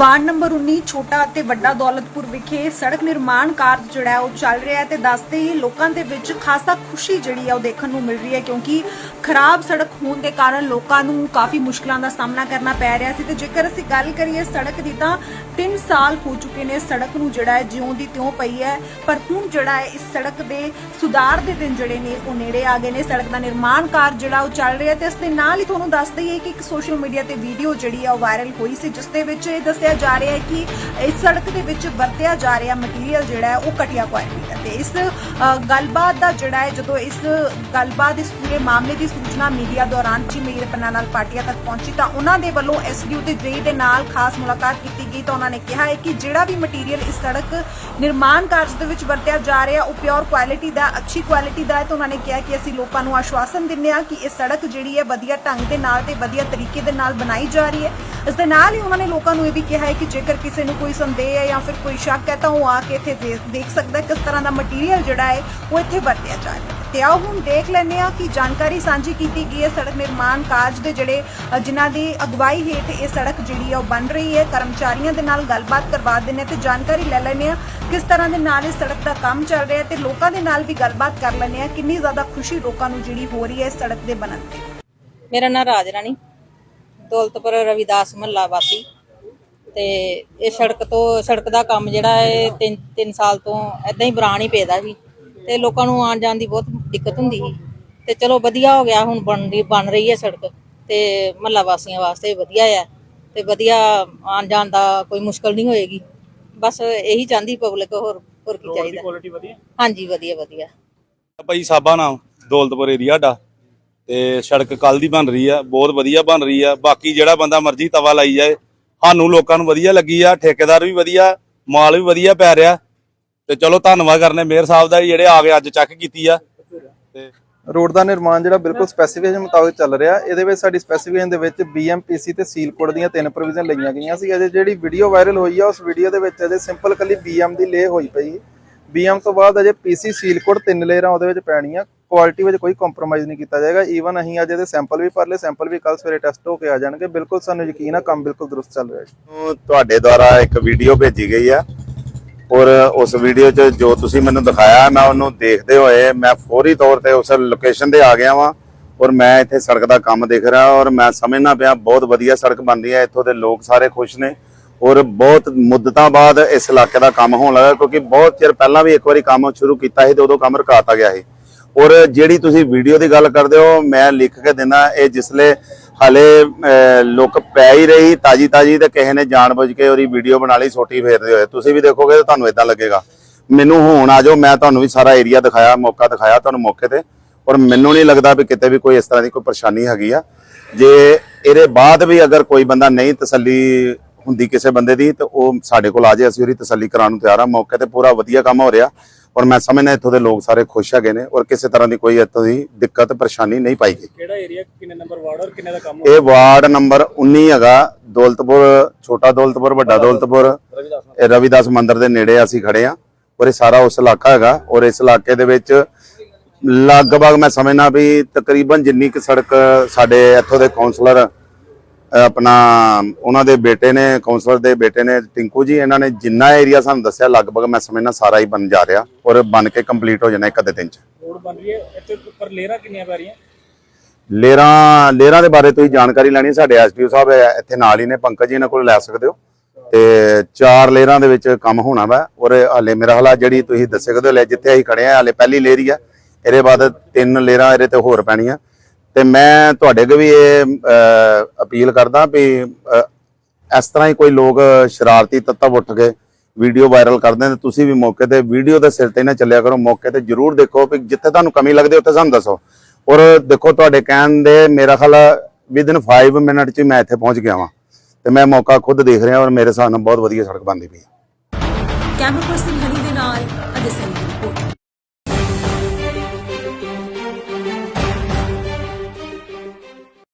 Ward number 19 ਛੋਟਾ ਅਤੇ ਵੱਡਾ ਦੌਲਤਪੁਰ ਵਿਖੇ ਸੜਕ ਨਿਰਮਾਣ ਕਾਰਜ ਜਿਹੜਾ ਉਹ ਚੱਲ ਰਿਹਾ ਹੈ ਤੇ ਦੱਸਦੇ ਹੀ ਲੋਕਾਂ ਦੇ ਵਿੱਚ ਖਾਸਾ ਖੁਸ਼ੀ ਜਿਹੜੀ ਹੈ ਉਹ ਦੇਖਣ ਨੂੰ ਮਿਲ ਰਹੀ ਹੈ ਕਿਉਂਕਿ ਖਰਾਬ ਸੜਕ ਹੋਣ ਦੇ ਕਾਰਨ ਲੋਕਾਂ ਨੂੰ ਕਾਫੀ ਮੁਸ਼ਕਲਾਂ ਦਾ ਸਾਹਮਣਾ ਕਰਨਾ ਪੈ ਰਿਹਾ ਸੀ ਤੇ ਜੇਕਰ ਅਸੀਂ ਗੱਲ ਕਰੀਏ ਸੜਕ ਦੀ ਤਾਂ 3 ਸਾਲ ਹੋ ਚੁੱਕੇ ਨੇ ਸੜਕ ਨੂੰ ਜਿਹੜਾ ਹੈ ਜਿਉਂ ਦੀ ਤਿਉਂ ਪਈ ਹੈ, ਪਰ ਹੁਣ ਜਿਹੜਾ ਹੈ ਇਸ ਸੜਕ ਦੇ ਸੁਧਾਰ ਦੇ ਦਿਨ ਜਿਹੜੇ ਨੇ ਉਹ ਨੇੜੇ ਆ ਗਏ ਨੇ। ਸੜਕ ਦਾ ਨਿਰਮਾਣ ਕਾਰਜ ਜਿਹੜਾ ਉਹ ਚੱਲ ਰਿਹਾ ਤੇ ਇਸ ਦੇ ਨਾਲ ਹੀ ਤੁਹਾਨੂੰ ਦੱਸ ਦਈਏ ਕਿ ਇੱਕ ਸੋਸ਼ਲ ਮੀਡੀਆ ਤੇ ਵੀਡੀਓ ਜਿਹੜੀ ਆ ਉਹ ਵਾਇਰਲ ਹੋਈ ਸੀ, ਜਿਸ ਦੇ ਵਿੱਚ ਇਹ ਦੱਸਿਆ ਜਾ ਰਿਹਾ ਹੈ ਕਿ ਇਸ ਸੜਕ ਦੇ ਵਿੱਚ ਵਰਤਿਆ ਜਾ ਰਿਹਾ ਮਟੀਰੀਅਲ ਜਿਹੜਾ ਹੈ ਉਹ ਘਟੀਆ ਕੁਆਲਿਟੀ ਦਾ ਤੇ ਇਸ ਗੱਲਬਾਤ ਦਾ ਜਿਹੜਾ ਹੈ, ਜਦੋਂ ਇਸ ਗੱਲਬਾਤ ਇਸ ਪੂਰੇ ਮਾਮਲੇ ਦੀ ਸੂਚਨਾ ਮੀਡੀਆ ਦੌਰਾਨ ਜੀ ਪੰਨਾ ਨਾਲ ਪਾਰਟੀਆਂ ਤੱਕ ਪਹੁੰਚੀ ਤਾਂ ਉਹਨਾਂ ਦੇ ਵੱਲੋਂ ਐਸਡੀਓ ਤੇ ਜੇ ਦੇ ਨਾਲ ਖਾਸ ਮੁਲਾਕਾਤ ਕੀਤੀ ਗਈ ਤਾਂ ਉਹਨਾਂ ਨੇ ਕਿਹਾ ਹੈ ਕਿ ਜਿਹੜਾ ਵੀ ਮਟੀਰੀਅਲ ਇਸ ਸੜਕ ਨਿਰਮਾਣ ਕਾਰਜ ਦੇ ਵਿੱਚ ਵਰਤਿਆ ਜਾ ਰਿਹਾ, ਉਹ ਪਿਓਰ ਕੁਆਲਿਟੀ ਦਾ, ਅੱਛੀ ਕੁਆਲਿਟੀ ਦਾ ਹੈ ਤਾਂ ਉਹਨਾਂ ਨੇ ਕਿਹਾ ਕਿ ਅਸੀਂ ਲੋਕਾਂ ਨੂੰ ਆਸ਼ਵਾਸਨ ਦਿੰਦੇ ਹਾਂ ਕਿ ਇਹ ਸੜਕ ਜਿਹੜੀ ਹੈ ਵਧੀਆ ਢੰਗ ਦੇ ਨਾਲ ਤੇ ਵਧੀਆ ਤਰੀਕੇ ਦੇ ਨਾਲ ਬਣਾਈ ਜਾ ਰਹੀ ਹੈ। ਇਸ ਦੇ ਨਾਲ ਹੀ ਉਹਨਾਂ ਨੇ ਲੋਕਾਂ ਨੂੰ ਇਹ ਵੀ ਕਿਹਾ ਹੈ ਕਿ ਜੇਕਰ ਕਿਸੇ ਨੂੰ ਕੋਈ ਸੰਦੇਹ ਹੈ ਜਾਂ ਫਿਰ ਕੋਈ ਸ਼ੱਕ ਹੈ, ਤਾਂ ਉਹ ਆ ਕੇ ਇੱਥੇ ਦੇਖ ਸਕਦਾ ਕਿਸ ਤਰ੍ਹਾਂ ਦਾ ਮਟੀਰੀਅਲ ਜਿਹੜਾ ਹੈ ਉਹ ਇੱਥੇ ਵਰਤਿਆ ਜਾ ਰਿਹਾ ਹੈ। ਤੇ ਆਓ ਹੁਣ ਦੇਖ ਲੈਂਦੇ ਹਾਂ ਕਿ ਜਾਣਕਾਰੀ ਸਾਂਝੀ ਕੀਤੀ ਗਈ ਹੈ ਸੜਕ ਨਿਰਮਾਣ ਕਾਰਜ ਦੇ ਜਿਹੜੇ ਜਿਨ੍ਹਾਂ ਦੀ ਅਗਵਾਈ ਹੇਠ ਇਹ ਸੜਕ ਜਿਹੜੀ ਹੈ ਉਹ ਬਣ ਰਹੀ ਹੈ। ਕਰਮਚਾਰੀਆਂ ਦੇ ਨਾਲ ਗੱਲਬਾਤ ਕਰਵਾ ਦਿੰਦੇ ਹਾਂ ਤੇ ਜਾਣਕਾਰੀ ਲੈ ਲੈਂਦੇ ਹਾਂ ਕਿਸ ਤਰ੍ਹਾਂ ਦੇ ਨਾਲ ਇਸ ਸੜਕ ਦਾ ਕੰਮ ਚੱਲ ਰਿਹਾ ਤੇ ਲੋਕਾਂ ਦੇ ਨਾਲ ਵੀ ਗੱਲਬਾਤ ਕਰ ਲੈਂਦੇ ਆ ਕਿੰਨੀ ਜ਼ਿਆਦਾ ਖੁਸ਼ੀ ਲੋਕਾਂ ਨੂੰ ਜਿਹੜੀ ਹੋ ਰਹੀ ਹੈ ਸੜਕ ਦੇ ਬਣਨ ਤੇ। ਮੇਰਾ ਨਾਮ ਰਾਜ ਰਾਣੀ। ਦੌਲਤਪੁਰ ਰਵਿਦਾਸ ਮਹੱਲਾ ਵਾਸੀ। ਤੇ ਇਹ ਸੜਕ ਤੋਂ ਸੜਕ ਦਾ ਕੰਮ ਜਿਹੜਾ ਹੈ 3 3 ਸਾਲ ਤੋਂ ਐਦਾਂ ਹੀ ਬਰਾਨ ਹੀ ਪੈਦਾ ਸੀ। ਤੇ ਲੋਕਾਂ ਨੂੰ ਆਉਣ ਜਾਣ ਦੀ ਬਹੁਤ ਦਿੱਕਤ ਹੁੰਦੀ ਸੀ। ਤੇ ਚਲੋ ਵਧੀਆ ਹੋ ਗਿਆ ਹੁਣ ਬਣ ਰਹੀ ਬਣ ਰਹੀ ਹੈ ਸੜਕ। ਤੇ ਮਹੱਲਾ ਵਾਸੀਆਂ ਵਾਸਤੇ ਵਧੀਆ ਆ। ਤੇ ਵਧੀਆ ਆਉਣ ਜਾਣ ਦਾ ਕੋਈ ਮੁਸ਼ਕਲ ਨਹੀਂ ਹੋਏਗੀ। ਬਸ ਇਹੀ ਚਾਹੁੰਦੀ ਪਬਲਿਕ ਹੋਰ ਹੋਰ ਕੀ ਚਾਹੀਦਾ। ਕੁਆਲਿਟੀ ਵਧੀਆ? ਹਾਂਜੀ ਵਧੀਆ ਵਧੀਆ। ਭਾਈ ਸਾਬਾ ਨਾਮ ਦੌਲਤਪੁਰ ਏਰੀਆ ਦਾ ਤੇ ਸੜਕ ਕੱਲ ਦੀ ਬਣ ਰਹੀ ਆ, ਬਹੁਤ ਵਧੀਆ ਬਣ ਰਹੀ ਆ। ਬਾਕੀ ਜਿਹੜਾ ਬੰਦਾ ਮਰਜ਼ੀ ਤਵਾ ਲਾਈ ਜਾਏ, ਸਾਨੂੰ ਲੋਕਾਂ ਨੂੰ ਵਧੀਆ ਲੱਗੀ ਆ, ਠੇਕੇਦਾਰ ਵੀ ਵਧੀਆ, ਮਾਲ ਵੀ ਵਧੀਆ ਪੈ ਰਿਹਾ। ਤੇ ਚਲੋ ਧੰਨਵਾਦ ਕਰਨੇ ਮੇਅਰ ਸਾਹਿਬ ਦਾ ਜਿਹੜੇ ਆ ਕੇ ਅੱਜ ਚੈੱਕ ਕੀਤੀ ਆ। ਤੇ ਰੋਡ ਦਾ ਨਿਰਮਾਣ ਜਿਹੜਾ ਬਿਲਕੁਲ ਸਪੈਸੀਫਿਕੇਸ਼ਨ ਮੁਤਾਬਕ ਚੱਲ ਰਿਹਾ, ਇਹਦੇ ਵਿੱਚ ਸਾਡੀ ਸਪੈਸੀਫਿਕੇਸ਼ਨ ਦੇ ਵਿੱਚ BMPC ਤੇ ਸੀਲ ਕੋਡ ਦੀਆਂ ਤਿੰਨ ਪ੍ਰੋਵੀਜ਼ਨ ਲਈਆਂ ਗਈਆਂ ਸੀ। ਅਜੇ ਜਿਹੜੀ ਵੀਡੀਓ ਵਾਇਰਲ ਹੋਈ ਆ, ਉਸ ਵੀਡੀਓ ਦੇ ਵਿੱਚ ਅਜੇ ਸਿੰਪਲ ਕੱਲੀ BM ਦੀ ਲੇ ਹੋਈ ਪਈ। BM ਤੋਂ ਬਾਅਦ ਅਜੇ PC ਸੀਲ ਕੋਡ ਤਿੰਨ ਲੇਅਰਾਂ ਉਹਦੇ ਵਿੱਚ ਪੈਣੀਆਂ। ਕੁਆਲਿਟੀ ਵਿੱਚ ਕੋਈ ਕੰਪਰੋਮਾਈਜ਼ ਨਹੀਂ ਕੀਤਾ ਜਾਏਗਾ। ਈਵਨ ਅਸੀਂ ਅੱਜ ਇਹਦੇ ਸੈਂਪਲ ਵੀ ਭਰ ਲਏ। ਸੈਂਪਲ ਵੀ ਕੱਲ ਸਵੇਰੇ ਟੈਸਟ ਹੋ ਕੇ ਆ ਜਾਣਗੇ। ਬਿਲਕੁਲ ਸਾਨੂੰ ਯਕੀਨ ਆ, ਕੰਮ ਬਿਲਕੁਲ ਦਰੁਸਤ ਚੱਲ ਰਿਹਾ ਹੈ ਤੁਹਾਡੇ ਦੁਆਰਾ ਇੱਕ ਵੀਡੀਓ ਭੇਜੀ ਗਈ ਆ। ਔਰ ਉਸ ਵੀਡੀਓ 'ਚ ਜੋ ਤੁਸੀਂ ਮੈਨੂੰ ਦਿਖਾਇਆ, ਮੈਂ ਉਹਨੂੰ ਦੇਖਦੇ ਹੋਏ ਮੈਂ ਫੌਰੀ ਤੌਰ ਤੇ ਉਸ ਲੋਕੇਸ਼ਨ ਤੇ ਆ ਗਿਆ ਵਾਂ। ਔਰ ਮੈਂ ਇੱਥੇ ਸੜਕ ਦਾ ਕੰਮ ਦੇਖ ਰਿਹਾ। ਔਰ ਮੈਂ ਸਮਝਣਾ ਪਿਆ, ਬਹੁਤ ਵਧੀਆ ਸੜਕ ਬਣਦੀ ਹੈ। ਇੱਥੋਂ ਦੇ ਲੋਕ ਸਾਰੇ ਖੁਸ਼ ਨੇ। ਔਰ ਬਹੁਤ ਮੁੱਦਤਾਂ ਬਾਅਦ ਇਸ ਇਲਾਕੇ ਦਾ ਕੰਮ ਹੋਣ ਲੱਗਾ, ਕਿਉਂਕਿ ਬਹੁਤ ਚਿਰ ਪਹਿਲਾਂ ਵੀ ਇੱਕ ਵਾਰੀ ਕੰਮ ਸ਼ੁਰੂ ਕੀਤਾ ਸੀ ਤੇ ਉਦੋਂ ਕੰਮ ਰੁਕਾਤਾ ਗਿਆ ਸੀ। ਔਰ ਜਿਹੜੀ ਤੁਸੀਂ ਵੀਡੀਓ ਦੀ ਗੱਲ ਕਰਦੇ ਹੋ, ਮੈਂ ਲਿਖ ਕੇ ਦਿੰਦਾ, ਇਹ ਜਿਸਲੇ ਹਲੇ ਲੋਕ ਪੈ ਹੀ ਰਹੀ ਤਾਜੀ ਤਾਜੀ ਤੇ ਕਿਸੇ ਨੇ ਜਾਣਬੁੱਝ ਕੇ ਉਹਦੀ ਵੀਡੀਓ ਬਣਾ ਲਈ ਛੋਟੀ ਫੇਰਦੇ ਹੋਏ। ਤੁਸੀਂ ਵੀ ਦੇਖੋਗੇ ਤਾਂ ਤੁਹਾਨੂੰ ਇਦਾਂ ਲੱਗੇਗਾ। ਮੈਨੂੰ ਹੁਣ ਆ ਜਾਓ, ਮੈਂ ਤੁਹਾਨੂੰ ਵੀ ਸਾਰਾ ਏਰੀਆ ਦਿਖਾਇਆ, ਮੌਕਾ ਦਿਖਾਇਆ ਤੁਹਾਨੂੰ ਮੌਕੇ ਤੇ। ਔਰ ਮੈਨੂੰ ਨਹੀਂ ਲੱਗਦਾ ਵੀ ਕਿਤੇ ਵੀ ਕੋਈ ਇਸ ਤਰ੍ਹਾਂ ਦੀ ਕੋਈ ਪਰੇਸ਼ਾਨੀ ਹੈਗੀ ਆ। ਜੇ ਇਹਦੇ ਬਾਅਦ ਵੀ ਅਗਰ ਕੋਈ ਬੰਦਾ ਨਹੀਂ ਤਸੱਲੀ ਹੁੰਦੀ ਕਿਸੇ ਬੰਦੇ ਦੀ ਤੇ ਉਹ ਸਾਡੇ ਕੋਲ ਆ ਜਾਏ ਅਸੀਂ ਉਹਦੀ ਤਸੱਲੀ ਕਰਾਉਣ ਨੂੰ ਤਿਆਰ ਆ। ਮੌਕੇ ਤੇ ਪੂਰਾ ਵਧੀਆ ਕੰਮ ਹੋ ਰਿਹਾ। ਔਰ ਮੈਂ ਸਮਝਦਾ ਇੱਥੋਂ ਦੇ ਲੋਕ ਸਾਰੇ ਖੁਸ਼ ਹੈਗੇ ਨੇ ਔਰ ਕਿਸੇ ਤਰ੍ਹਾਂ ਦੀ ਕੋਈ ਇੱਥੋਂ ਦੀ ਦਿੱਕਤ ਪਰੇਸ਼ਾਨੀ ਨਹੀਂ ਪਾਈ ਗਈ। ਕਿਹੜਾ ਏਰੀਆ ਕਿੰਨੇ ਨੰਬਰ ਵਾਰਡ ਔਰ ਕਿੰਨੇ ਦਾ ਕੰਮ ਇਹ ਵਾਰਡ ਨੰਬਰ 19 ਹੈਗਾ ਦੌਲਤਪੁਰ ਛੋਟਾ ਦੌਲਤਪੁਰ ਵੱਡਾ ਦੌਲਤਪੁਰ। ਇਹ ਰਵਿਦਾਸ ਮੰਦਿਰ ਦੇ ਨੇੜੇ ਅਸੀਂ ਖੜੇ ਆ ਔਰ ਇਹ ਸਾਰਾ ਉਸ ਇਲਾਕਾ ਹੈਗਾ। ਔਰ ਇਸ ਇਲਾਕੇ ਦੇ ਵਿੱਚ ਲਗਭਗ ਮੈਂ ਸਮਝਣਾ ਵੀ ਤਕਰੀਬਨ ਜਿੰਨੀ ਕੁ ਸੜਕ ਸਾਡੇ ਇੱਥੋਂ ਦੇ ਕਾਉਂਸਲਰ ਆਪਣਾ ਉਹਨਾਂ ਦੇ ਬੇਟੇ ਨੇ ਕਾਉਂਸਲਰ ਦੇ ਬੇਟੇ ਨੇ ਟਿੰਕੂ ਜੀ ਇਹਨਾਂ ਨੇ ਜਿੰਨਾ ਏਰੀਆ ਸਾਨੂੰ ਦੱਸਿਆ ਲਗਭਗ ਮੈਂ ਸਮਝਣਾ ਸਾਰਾ ਹੀ ਬਣ ਜਾ ਰਿਹਾ ਔਰ ਬਣ ਕੇ ਕੰਪਲੀਟ ਹੋ ਜਾਣਾ ਇੱਕ ਅੱਧੇ ਦਿਨ ਚ। ਰੋਡ ਬਣ ਰਹੀ ਹੈ। ਇੱਥੇ ਉੱਪਰ ਲੇਅਰਾਂ ਕਿੰਨੀਆਂ ਪੈ ਰਹੀਆਂ? ਲੇਰਾਂ ਲੇਰਾਂ ਦੇ ਬਾਰੇ ਤੁਸੀਂ ਜਾਣਕਾਰੀ ਲੈਣੀ ਸਾਡੇ ਐਸਪੀਓ ਸਾਹਿਬ ਇੱਥੇ ਨਾਲ ਹੀ ਨੇ ਪੰਕਜ ਜੀ ਇਹਨਾਂ ਕੋਲ ਲੈ ਸਕਦੇ ਹੋ। ਤੇ ਚਾਰ ਲੇਰਾਂ ਦੇ ਵਿੱਚ ਕੰਮ ਹੋਣਾ ਵਾ ਔਰ ਹਾਲੇ ਮੇਰਾ ਹਾਲਾ ਜਿਹੜੀ ਤੁਸੀਂ ਦੱਸ ਸਕਦੇ ਹੋ ਲੈ ਜਿੱਥੇ ਅਸੀਂ ਖੜੇ ਆ ਹਾਲੇ ਪਹਿਲੀ ਲੇਰੀ ਆ। ਇਹਦੇ ਬਾਅਦ ਤਿੰਨ ਲੇਰਾਂ ਇਹਦੇ ਤੇ ਹੋਰ ਪੈਣੀਆਂ। ਤੇ ਮੈਂ ਤੁਹਾਡੇ ਅੱਗੇ ਵੀ ਇਹ ਅਪੀਲ ਕਰਦਾ ਵੀ ਇਸ ਤਰ੍ਹਾਂ ਹੀ ਕੋਈ ਲੋਕ ਸ਼ਰਾਰਤੀ ਤੱਤਵ ਉੱਠ ਕੇ ਵੀਡੀਓ ਵਾਇਰਲ ਕਰਦੇ ਨੇ ਤੁਸੀਂ ਵੀ ਮੌਕੇ ਤੇ ਵੀਡੀਓ ਦੇ ਸਿਰ ਤੇ ਨਾ ਚੱਲਿਆ ਕਰੋ, ਮੌਕੇ ਤੇ ਜਰੂਰ ਦੇਖੋ ਵੀ ਜਿੱਥੇ ਤੁਹਾਨੂੰ ਕਮੀ ਲੱਗਦੀ ਉੱਥੇ ਸਾਨੂੰ ਦੱਸੋ। ਔਰ ਦੇਖੋ ਤੁਹਾਡੇ ਕਹਿਣ ਦੇ ਮੇਰਾ ਖਿਆਲ ਵਿਦਨ 5 ਮਿੰਟ ਚ ਮੈਂ ਇੱਥੇ ਪਹੁੰਚ ਗਿਆ ਵਾਂ। ਤੇ ਮੈਂ ਮੌਕਾ ਖੁਦ ਦੇਖ ਰਿਹਾ ਔਰ ਮੇਰੇ ਹਿਸਾਬ ਨਾਲ ਬਹੁਤ ਵਧੀਆ ਸੜਕ ਬਣਦੀ ਪਈ ਹੈ ਕੈਮਰਾ ਪਰਸਨ ਹਨੀ ਦੇ ਨਾਲ, ਅਜੇ ਸਿੰਘ